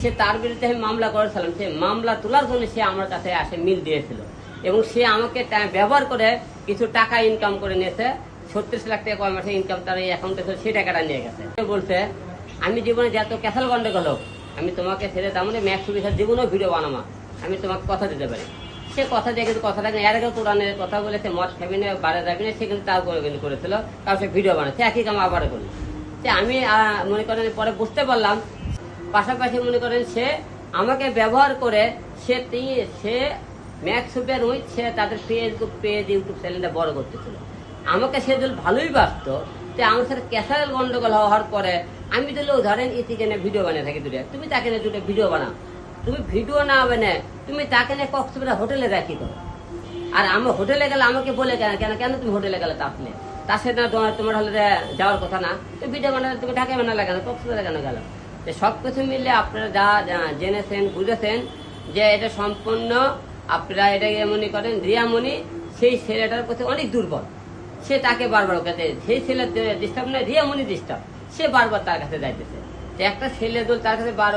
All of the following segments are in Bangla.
সে তার বিরুদ্ধে আমি মামলা করেছিলাম, সে মামলা তোলার জন্য সে আমার কাছে আসে, মিল দিয়েছিল। এবং সে আমাকে ব্যবহার করে কিছু টাকা ইনকাম করে নিয়েছে, ছত্রিশ লাখ টাকা কয় মাসে ইনকাম তার এই অ্যাকাউন্টে ছিল সেই টাকাটা নিয়ে গেছে। সে বলছে, আমি জীবনে যত ক্যাসাল গন্ডে গেল আমি তোমাকে ছেড়ে দাম ম্যাক্স সুবিধার জীবনেও ভিডিও বানামা আমি তোমাকে কথা দিতে পারি। সে কথা দিয়ে কিন্তু কথাটা এর আগে কোরআনের কথা বলেছে, মদ খাবি না, বাড়ে যাবি না, সে কিন্তু তাও করে কিন্তু করেছিল, কারণ সে ভিডিও বানাচ্ছে একই কাম আবার করল। সে আমি মনে করেন পরে বুঝতে পারলাম পাশাপাশি মনে করেন সে আমাকে ব্যবহার করে সে তি- সে ম্যাক্সুপের ওই সে তাদের ফেসবুক পেজ ইউটিউব চ্যানেলটা বড় করতেছিল। আমাকে সে যদি ভালোই বাসত যে আমার সাথে ক্যাশাল গন্ডগোল হওয়ার পরে আমি দিলেও ধরেন ইতিকে নিয়ে ভিডিও বানিয়ে থাকি দুটো তুমি তাকে নিয়ে দুটো ভিডিও বানাও। তুমি ভিডিও না হবে না তুমি তাকে নিয়ে কক্সবাজার হোটেলে রাখি করো? আর আমার হোটেলে গেলে আমাকে বলে কেন কেন কেন তুমি হোটেলে গেলে তাহলে তার সাথে তোমার তোমার হলে যাওয়ার কথা না। তো ভিডিও বানালে তুমি ঢাকায় বানালে কেন, কক্সবাজারে কেন গেল? তো সব কিছু মিলে আপনারা যা জেনেছেন, বুঝেছেন যে এটা সম্পূর্ণ আপনারা এটাকে মনে করেন রিয়ামণি, সেই ছেলেটার প্রতি অনেক দুর্বল। সে তাকে বারবার কাছে সেই ছেলের ডিস্টার্ব নয় রিয়ামণি ডিস্টার্ব সে বারবার তার কাছে যাইতেছে। একটা ছেলে দল তার কাছে বার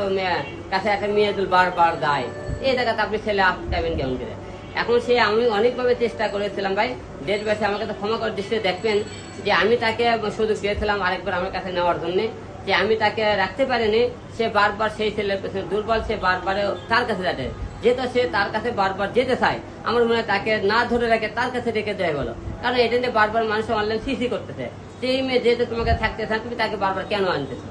কাছে একটা মেয়ে দল বারবার যায়। এই জায়গাতে আপনি ছেলে আটকাবেন কেমন করে? এখন সে আমি অনেকভাবে চেষ্টা করেছিলাম ভাই দেশবাসী আমাকে তো ক্ষমা করে দৃষ্টিতে দেখবেন যে আমি তাকে সুযোগ দিয়েছিলাম আরেকবার আমার কাছে নেওয়ার জন্য। যে আমি তাকে রাখতে পারিনি, সে বারবার সেই ছেলের পেছনে দুর্বল, সে বারবার তার কাছে যাতে যেহেতু সে তার কাছে বারবার যেতে চায়, আমার মনে হয় তাকে না ধরে রাখে তার কাছে রেখে দেওয়া বলো কারণ এটা নিয়ে বারবার মানুষ অনলাইন সিসি করতেছে। যে এই মেয়ে যেহেতু তোমাকে থাকতে চায়, তুমি তাকে বারবার কেন আনতেছো?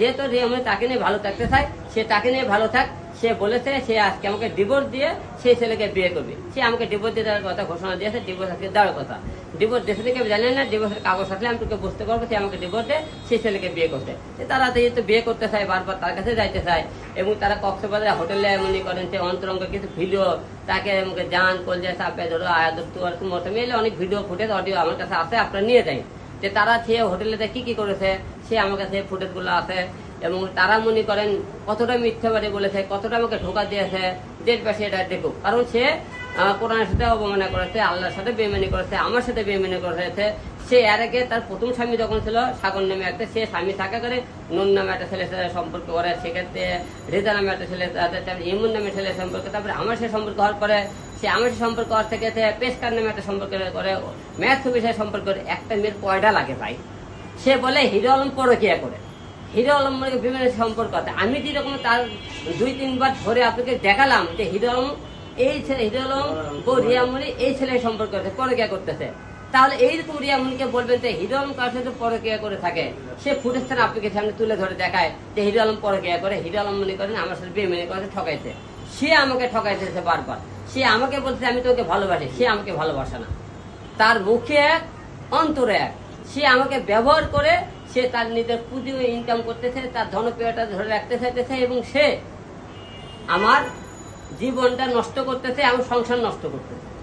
যেহেতু আমি তাকে নিয়ে ভালো থাকতে চাই সে তাকে নিয়ে ভালো থাক সে বলেছে, সে আজকে আমাকে ডিভোর্স দিয়ে সেই ছেলেকে বিয়ে করবে। সে আমাকে ডিভোর্স দিয়ে দেওয়ার কথা ঘোষণা দিয়েছে ডিভোর্স আজকে দেওয়ার কথা। ডিভোর্স দেশে থেকে জানি না ডিভোর্সের কাগজ থাকলে আমি তোকে বুঝতে পারব সে আমাকে ডিভোর্স দেয় সেই ছেলেকে বিয়ে করতে তারা যেহেতু বিয়ে করতে চায়, বারবার তার কাছে যাইতে চায়। এবং তারা কক্সবাজার হোটেলে মনে করেন যে অন্তরঙ্গ কিছু ভিডিও তাকে আমাকে জান, কলজে চাপে ধরো আয়াদুর তুয়ার মিলে অনেক ভিডিও ফুটেজ অডিও আমার কাছে আছে, আপনারা নিয়ে যাই। যে তারা সে হোটেলেতে কি কি করেছে, সে আমার কাছে ফুটেজগুলো আছে। এবং তারা মনে করেন কতটা মিথ্যাবাদী বলেছে, কতটা আমাকে ঢোকা দিয়েছে দেশবাসী এটা দেখুক। কারণ সে কোরআনের সাথে অবমাননা করেছে, আল্লাহর সাথে বেমানি করেছে, আমার সাথে বেমানি করেছে। সে এর আগে তার প্রথম স্বামী যখন ছিল, সাগর নামে একটা, সে স্বামী থাকা করে নুন নামে একটা ছেলের সাথে সম্পর্ক করে, সেক্ষেত্রে রেজা নামে একটা ছেলে তারপরে ইমুন নামে ছেলের সম্পর্ক, তারপরে আমার সাথে সম্পর্ক হওয়ার পরে সে আমার সে সম্পর্ক হওয়ার থেকে সে পেশকার নামে একটা সম্পর্ক করে ম্যাথ বিষয়ে সম্পর্ক করে, একটা মেয়ের কয়টা লাগে ভাই। সে বলে, হিরো আলম পরকিয়া করে। হিরো আলমের বিভিন্ন সম্পর্ক আছে। আমি যেরকম তার দুই, তিনবার ধরে আপনাকে দেখালাম যে হিরো আলম, এই ছেলে হিরো আলম ও রিয়ামণি এই ছেলের সম্পর্ক আছে, পরকিয়া করতেছে। তাহলে এই এইরকম রিয়ামণিকে বলবেন যে হিরো আলম কার সাথে পরকিয়া করে থাকে? সে ফুটেজটা আপনাকে সামনে তুলে ধরে দেখায় যে হিরো আলম পরকিয়া করে, হিরো আলম মনে করেন, আমার সাথে বেমেনে করে ঠকাইছে। সে আমাকে ঠকাইতেছে বারবার। সে আমাকে বলছে, আমি তোকে ভালোবাসি। সে আমাকে ভালোবাসে না। তার মুখে এক অন্তরে এক। সে আমাকে ব্যবহার করে সে তার নিজের পুঁজি ইনকাম করতেছে, তার ধনপ্রিয়টা ধরে রাখতে চাইতেছে এবং সে আমার জীবনটা নষ্ট করতেছে এবং সংসার নষ্ট করতেছে।